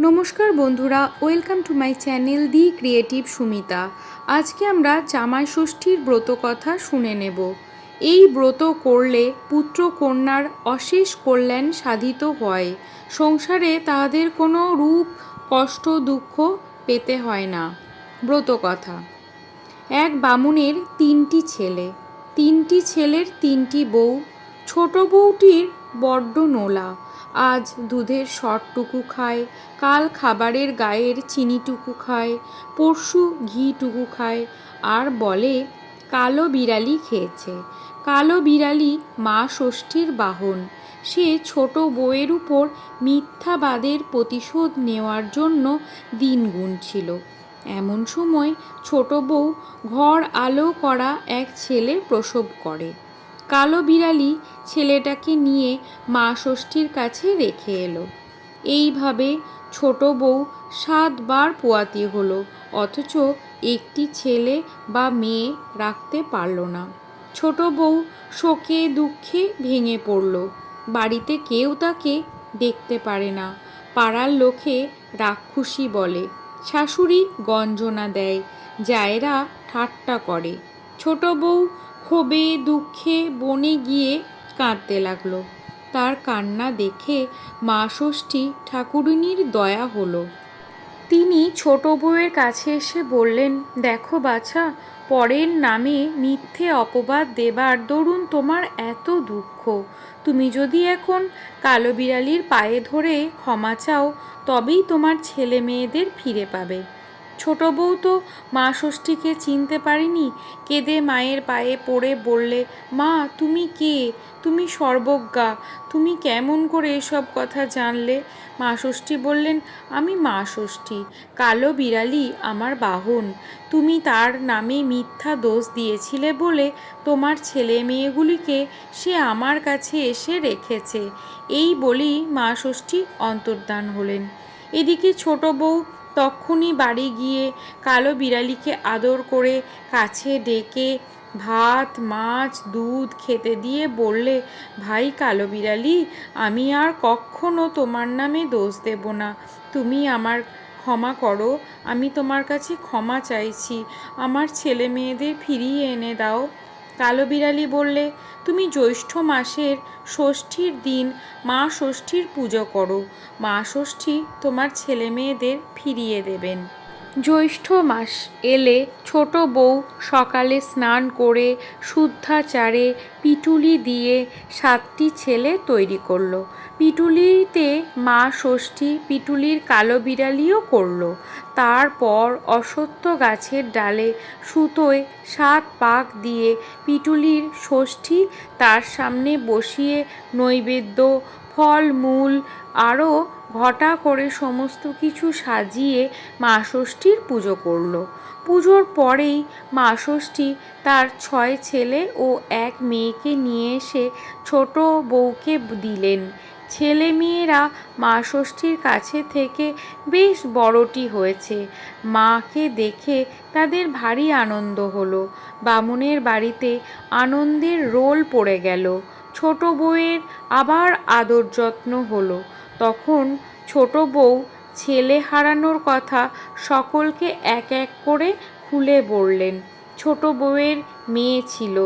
নমস্কার বন্ধুরা, welcome to my channel the creative Sumita. আজকে আমরা জামাই ষষ্ঠীর ব্রত কথা শুনে নেব। এই ব্রত করলে পুত্র কন্যার অশেষ কল্যাণ সাধিত হয়। সংসারে তাহাদের কোনো রূপ, কষ্ট, দুঃখ পেতে হয় না। ব্রত কথা। এক বামুনের তিনটি ছেলে। তিনটি ছেলের তিনটি বউ। ছোট বউটির বড্ড নোলা। আজ দুধের শটটুকু খায়, কাল খাবারের গায়ের চিনিটুকু খায়, পরশু ঘিটুকু খায়, আর বলে, কালো বিড়ালি খেয়েছে। কালো বিড়ালি মা ষষ্ঠীর বাহন। সে ছোট বউয়ের উপর মিথ্যাবাদের প্রতিশোধ নেওয়ার জন্য দিন গুনছিল। এমন সময় ছোট বউ ঘর আলো করা এক ছেলে প্রসব করে। কালো বিড়ালি ছেলেটাকে নিয়ে মা ষষ্ঠীর কাছে রেখে এলো। এইভাবে ছোট বউ সাতবার পোয়াতি হলো, অথচ একটি ছেলে বা মেয়ে রাখতে পারল না। ছোট বউ শোকে দুঃখে ভেঙে পড়ল। বাড়িতে কেউ তাকে দেখতে পারে না। পাড়ার লোকে রাক্ষসী বলে, শাশুড়ি গঞ্জনা দেয়, জায়েরা ঠাট্টা করে। ছোট বউ ক্ষোভে, দুঃখে বনে গিয়ে কাঁদতে লাগল। তার কান্না দেখে মা ষষ্ঠী ঠাকুরিনীর দয়া হলো। তিনি ছোট বউয়ের কাছে এসে বললেন, দেখো বাছা, পরের নামে মিথ্যে অপবাদ দেবার দরুন তোমার এত দুঃখ। তুমি যদি এখন কালো বিড়ালির পায়ে ধরে ক্ষমা চাও, তবেই তোমার ছেলে মেয়েদের ফিরে পাবে। ছোট বউ তো মা ষষ্ঠীকে চিনতে পারিনি। কেঁদে মায়ের পায়ে পড়ে বললে, মা, তুমি কে? তুমি সর্বজ্ঞা। তুমি কেমন করে এসব কথা জানলে? মা ষষ্ঠী বললেন, আমি মা ষষ্ঠী, কালো বিড়ালি আমার বাহন। তুমি তার নামে মিথ্যা দোষ দিয়েছিলে বলে তোমার ছেলে মেয়েগুলিকে সে আমার কাছে এসে রেখেছে। এই বলেই মা ষষ্ঠী অন্তর্ধান হলেন। এদিকে ছোট বউ তক্ষুনি বাড়ি গিয়ে কালো বিড়ালিকে আদর করে কাছে ডেকে ভাত, মাছ, দুধ খেতে দিয়ে বললে, ভাই কালো বিড়ালি, আমি আর কখনো তোমার নামে দোষ দেব না। তুমি আমার ক্ষমা করো, আমি তোমার কাছে ক্ষমা চাইছি। আমার ছেলে মেয়েদের ফিরিয়ে এনে দাও। কালো বিড়ালি বললে, তুমি জ্যৈষ্ঠ মাসের ষষ্ঠীর দিন মা ষষ্ঠীর পুজো করো। মা ষষ্ঠী তোমার ছেলে মেয়েদের ফিরিয়ে দেবেন। জ্যৈষ্ঠ মাস এলে ছোট বউ সকালে স্নান করে শুদ্ধাচারে পিটুলি দিয়ে সাতটি ছেলে তৈরি করল। পিটুলিতে মা ষষ্ঠী পিটুলির কালো বিড়ালিও করল। তারপর অসত্য গাছের ডালে সুতোয় সাত পাক দিয়ে পিটুলির ষষ্ঠী তার সামনে বসিয়ে নৈবেদ্য, ফল, মূল আরও ঘটা করে সমস্ত কিছু সাজিয়ে মা ষষ্ঠীর পুজো করল। পুজোর পরেই মা ষষ্ঠী তার ছয় ছেলে ও এক মেয়েকে নিয়ে এসে ছোট বউকে দিলেন। ছেলে মেয়েরা মা ষষ্ঠীর কাছে থেকে বেশ বড়টি হয়েছে। মাকে দেখে তাদের ভারী আনন্দ হলো। বামুনের বাড়িতে আনন্দের রোল পড়ে গেল। ছোট বউয়ের আবার আদর যত্ন হলো। তখন ছোট বউ ছেলে হারানোর কথা সকলকে এক এক করে খুলে বললেন, ছোট বউয়ের মেয়ে ছিল,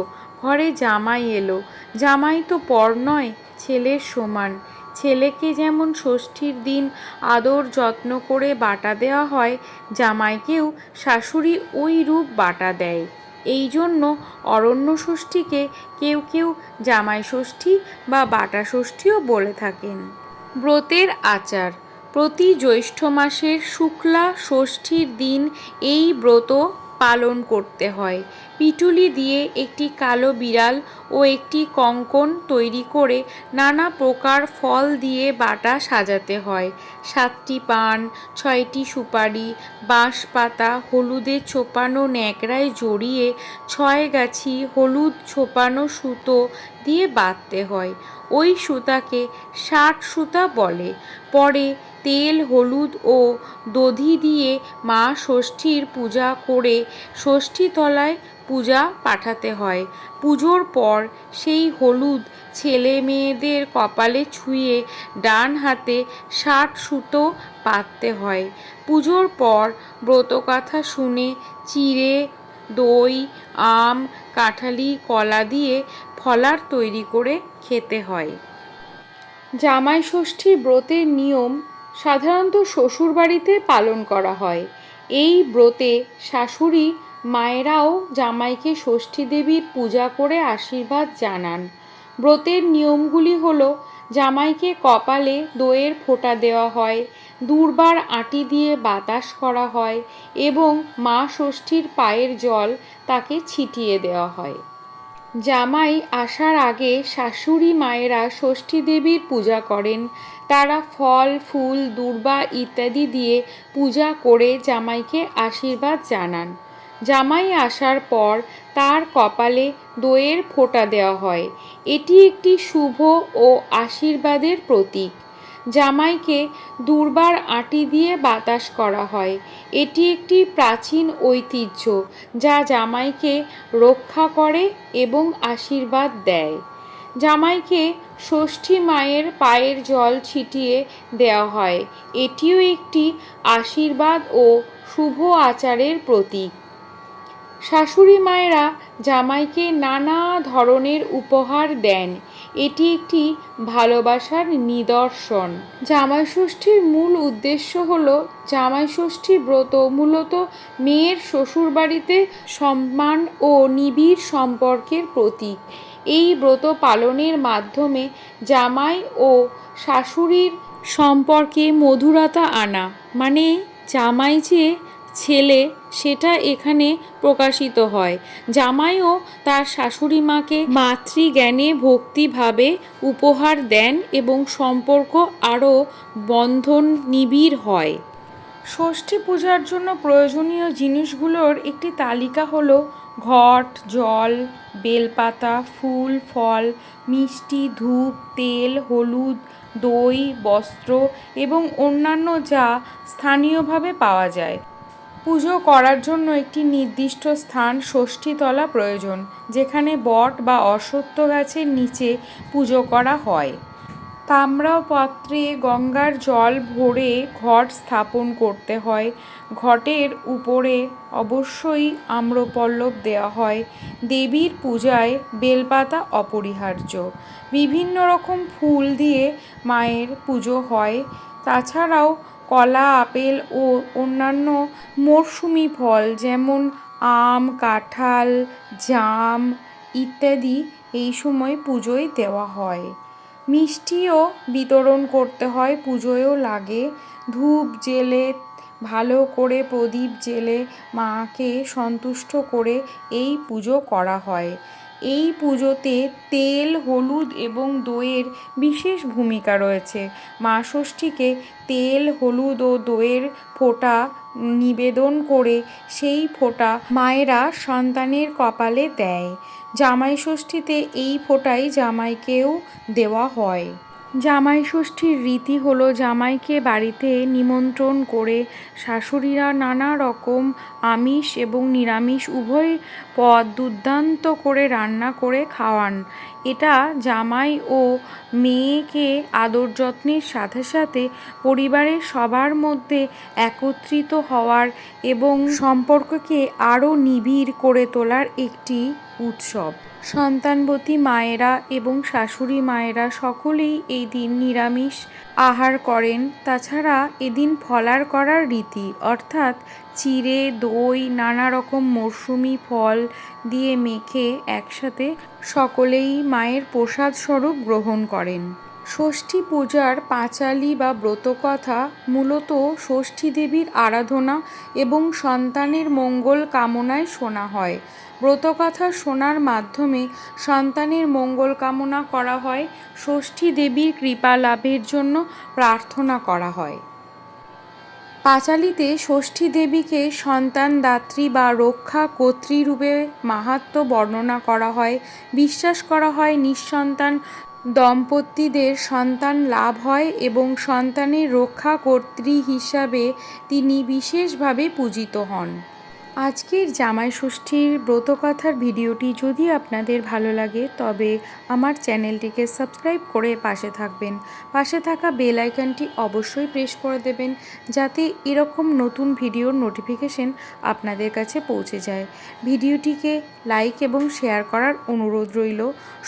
ঘরে জামাই এলো। জামাই তো পর নয় ছেলের সমান। ছেলেকে যেমন ষষ্ঠীর দিন আদর যত্ন করে বাটা দেওয়া হয়, জামাইকেও শাশুড়ি ওই রূপ বাটা দেয়। এই জন্য অরণ্য ষষ্ঠীকে কেউ কেউ জামাই ষষ্ঠী বা বাটা ষষ্ঠীও বলে থাকেন। ব্রতের আচার। প্রতি জ্যৈষ্ঠ মাসের শুক্লা ষষ্ঠীর দিন এই ব্রত পালন করতে হয়। পিটুলি দিয়ে একটি কালো বিড়াল ও একটি কঙ্কন তৈরি করে নানা প্রকার ফল দিয়ে বাটা সাজাতে হয়। সাতটি পান, ছয়টি সুপারি বাঁশ পাতা হলুদে ছোপানো ন্যাকড়ায় জড়িয়ে ছয় গাছি হলুদ ছোপানো সুতো দিয়ে বাঁধতে হয়। ওই সুতাকে ষাট সুতা বলে। পরে তেল, হলুদ ও দধি দিয়ে মা ষষ্ঠীর পূজা করে ষষ্ঠী তলায় পূজা পাঠাতে হয়। পুজোর পর সেই হলুদ ছেলে মেয়েদের কপালে ছুঁয়ে ডান হাতে ষাট সুতো পাততে হয়। পুজোর পর ব্রতকথা শুনে চিড়ে, দই, আম, কাঁঠালি, কলা দিয়ে ফলার তৈরি করে খেতে হয়। জামাই ষষ্ঠী ব্রতের নিয়ম সাধারণত শ্বশুরবাড়িতে পালন করা হয়। এই ব্রতে শাশুড়ি, মায়েরাও জামাইকে ষষ্ঠী দেবীর পূজা করে আশীর্বাদ জানান। ব্রতের নিয়মগুলি হল, জামাইকে কপালে দইয়ের ফোঁটা দেওয়া হয়, দুর্বার আটি দিয়ে বাতাস করা হয় এবং মা ষষ্ঠীর পায়ের জল তাকে ছিটিয়ে দেওয়া হয়। জামাই আসার আগে শাশুড়ি মায়েরা ষষ্ঠী দেবীর পূজা করেন। তারা ফল, ফুল, দূর্বা ইত্যাদি দিয়ে পূজা করে জামাইকে আশীর্বাদ জানান। জামাই আসার পর তার কপালে দইয়ের ফোঁটা দেওয়া হয়। এটি একটি শুভ ও আশীর্বাদের প্রতীক। জামাইকে দুর্বার আটি দিয়ে বাতাস করা হয়। এটি একটি প্রাচীন ঐতিহ্য, যা জামাইকে রক্ষা করে এবং আশীর্বাদ দেয়। জামাইকে ষষ্ঠী মায়ের পায়ের জল ছিটিয়ে দেওয়া হয়। এটিও একটি আশীর্বাদ ও শুভ আচারের প্রতীক। শাশুড়ি মায়েরা জামাইকে নানা ধরনের উপহার দেন। এটি একটি ভালোবাসার নিদর্শন। জামাই ষষ্ঠীর মূল উদ্দেশ্য হল জামাই ষষ্ঠী ব্রত। মূলত মেয়ের শ্বশুরবাড়িতে সম্মান ও নিবিড় সম্পর্কের প্রতীক। এই ব্রত পালনের মাধ্যমে জামাই ও শাশুড়ির সম্পর্কে মধুরতা আনা। মানে জামাই যে ছেলে সেটা এখানে প্রকাশিত হয়। জামাইও তার শাশুড়ি মাকে মাতৃজ্ঞানে ভক্তিভাবে উপহার দেন এবং সম্পর্ক আরও বন্ধন নিবিড় হয়। ষষ্ঠী পূজার জন্য প্রয়োজনীয় জিনিসগুলোর একটি তালিকা হলো ঘট, জল, বেলপাতা, ফুল, ফল, মিষ্টি, ধূপ, তেল, হলুদ, দই, বস্ত্র এবং অন্যান্য যা স্থানীয়ভাবে পাওয়া যায়। পুজো করার জন্য একটি নির্দিষ্ট স্থান ষষ্ঠীতলা প্রয়োজন, যেখানে বট বা অশ্বত্থ গাছের নিচে পুজো করা হয়। তাম্র পাত্রে গঙ্গার জল ভরে ঘট স্থাপন করতে হয়। ঘটের উপরে অবশ্যই আম্রপল্লব দেওয়া হয়। দেবীর পূজায় বেলপাতা অপরিহার্য। বিভিন্ন রকম ফুল দিয়ে মায়ের পুজো হয়। তাছাড়াও কলা, আপেল ও অন্যান্য মরশুমি ফল যেমন আম, কাঁঠাল, জাম ইত্যাদি এই সময় পুজোয় দেওয়া হয়। মিষ্টিও বিতরণ করতে হয়, পুজোয়ও লাগে। ধূপ জেলে, ভালো করে প্রদীপ জেলে মাকে সন্তুষ্ট করে এই পুজো করা হয়। এই পুজোতে তেল, হলুদ এবং দইয়ের বিশেষ ভূমিকা রয়েছে। মা ষষ্ঠীকে তেল, হলুদ ও দইয়ের ফোঁটা নিবেদন করে সেই ফোঁটা মায়েরা সন্তানের কপালে দেয়। জামাই ষষ্ঠীতে এই ফোঁটাই জামাইকেও দেওয়া হয়। জামাই ষষ্ঠীর রীতি হলো জামাইকে বাড়িতে নিমন্ত্রণ করে শাশুড়িরা নানা রকম আমিষ এবং নিরামিষ উভয় পদ দুর্দান্ত করে রান্না করে খাওয়ান। এটা জামাই ও মেয়েকে আদর যত্নের সাথে সাথে পরিবারের সবার মধ্যে একত্রিত হওয়ার এবং সম্পর্ককে আরও নিবিড় করে তোলার একটি উৎসব। সন্তানবতী মায়েরা এবং শাশুড়ি মায়েরা সকলেই এই দিন নিরামিষ আহার করেন। তাছাড়া এদিন ফলার করার রীতি, অর্থাৎ চিড়ে, দই নানা রকম মরশুমি ফল দিয়ে মেখে একসাথে সকলেই মায়ের প্রসাদ স্বরূপ গ্রহণ করেন। ষষ্ঠী পূজার পাঁচালি বা ব্রতকথা মূলত ষষ্ঠী দেবীর আরাধনা এবং সন্তানের মঙ্গল কামনায় শোনা হয়। ব্রতকথা শোনার মাধ্যমে সন্তানের মঙ্গল কামনা করা হয়, ষষ্ঠী দেবীর কৃপা লাভের জন্য প্রার্থনা করা হয়। পাঁচালিতে ষষ্ঠী দেবীকে সন্তানদাত্রী বা রক্ষা কর্ত্রী রূপে মাহাত্ম্য বর্ণনা করা হয়। বিশ্বাস করা হয়, নিঃসন্তান দম্পতিদের সন্তান লাভ হয় এবং সন্তানের রক্ষা কর্ত্রী হিসাবে তিনি বিশেষভাবে পূজিত হন। আজকের জামাই ষষ্ঠীর ব্রতকথার ভিডিওটি যদি আপনাদের ভালো লাগে, তবে আমার চ্যানেলটিকে সাবস্ক্রাইব করে পাশে থাকবেন। পাশে থাকা বেল আইকনটি অবশ্যই প্রেস করে দেবেন, যাতে এরকম নতুন ভিডিওর নোটিফিকেশন আপনাদের কাছে পৌঁছে যায়। ভিডিওটিকে লাইক এবং শেয়ার করার অনুরোধ রইল।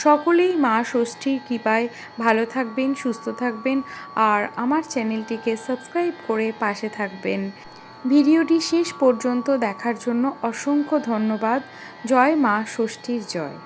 সকলেই মা ষষ্ঠীর কৃপায় ভালো থাকবেন, সুস্থ থাকবেন, আর আমার চ্যানেলটিকে সাবস্ক্রাইব করে পাশে থাকবেন। ভিডিওটি শেষ পর্যন্ত দেখার জন্য অসংখ্য ধন্যবাদ। জয় মা ষষ্ঠীর জয়।